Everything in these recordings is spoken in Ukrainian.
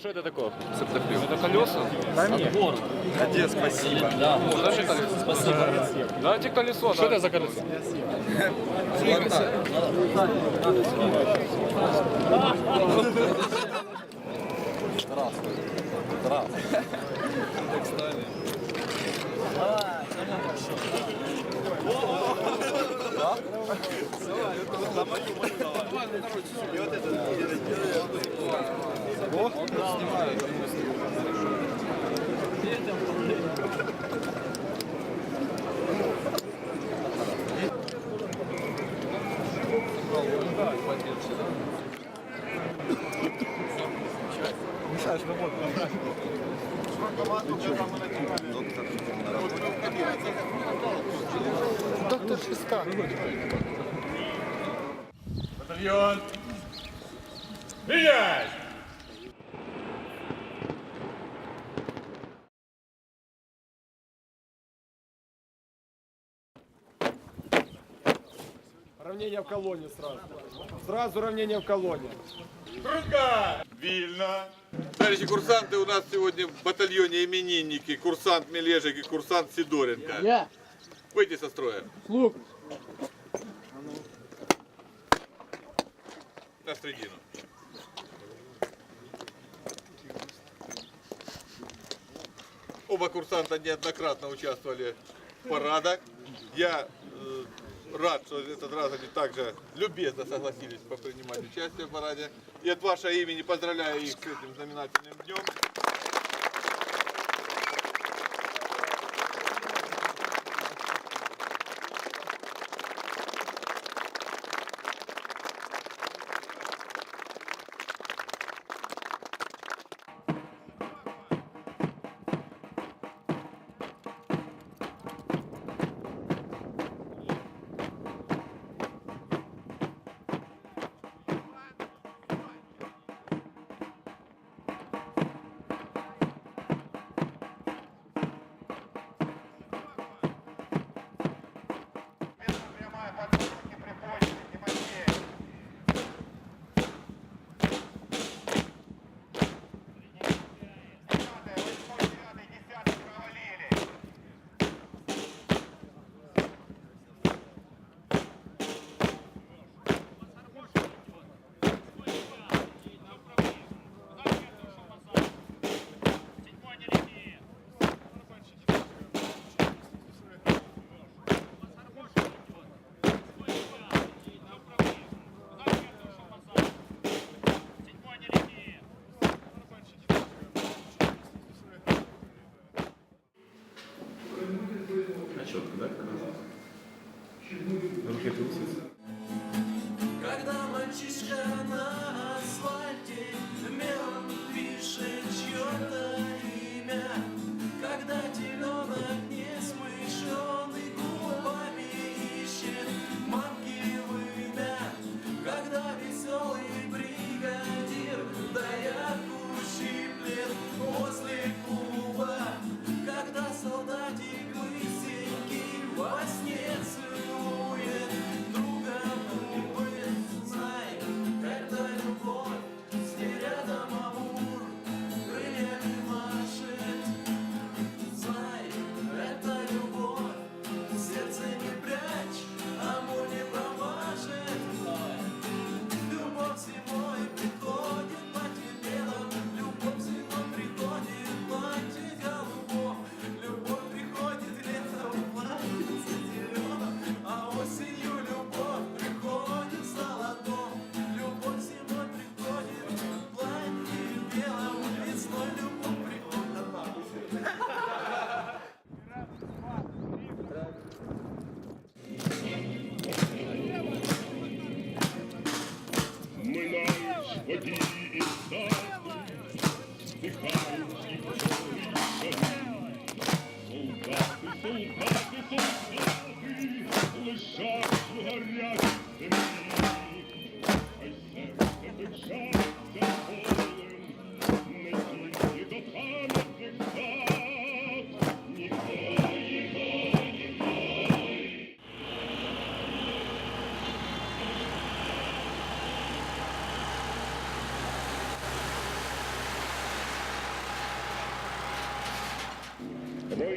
что это такое? Это колеса? Где спасибо? Зачем колеса? Спасибо. Дайте колесо. Что это за колесо? Доктор на работе. Батальйон. Міняй! Равнение в колонне сразу. Сразу равнение в колонне. Круга! Вільно. Товарищи курсанты, у нас сегодня в батальоне именинники, курсант Мележик и курсант Сидоренко. Я, Выйти со строя. слух. На середину. Оба курсанта неоднократно участвовали в парадах. Я э, рад, что этот раз они также любезно согласились принимать участие в параде. И от вашего имени поздравляю их с этим знаменательным днем. Когда лежать в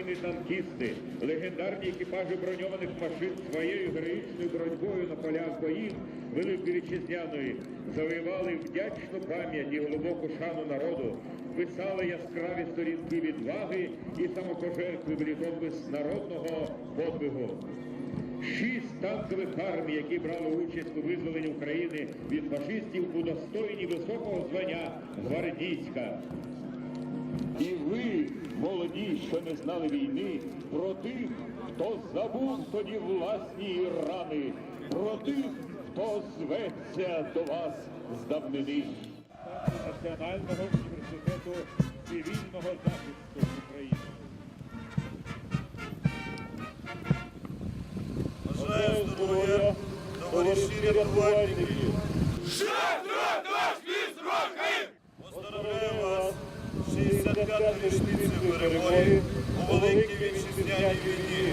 воїни-танкісти, легендарні екіпажі броньованих машин своєю героїчною боротьбою на полях боїв Великої Вітчизняної завоювали вдячну пам'ять і глибоку шану народу, писали яскраві сторінки відваги і самопожертви в літопис народного подвигу. Шість танкових армій, які брали участь у визволенні України від фашистів, удостоєні високого звання гвардійська. І ви, молоді, що не знали війни, про тих, хто забув тоді власні рани, про тих, хто зветься до вас з давнини. Національного університету цивільного захисту України. Бажаю здоров'я, товариші рятувальники! Поздравляю річницю перемоги у великій вітчизняній війні.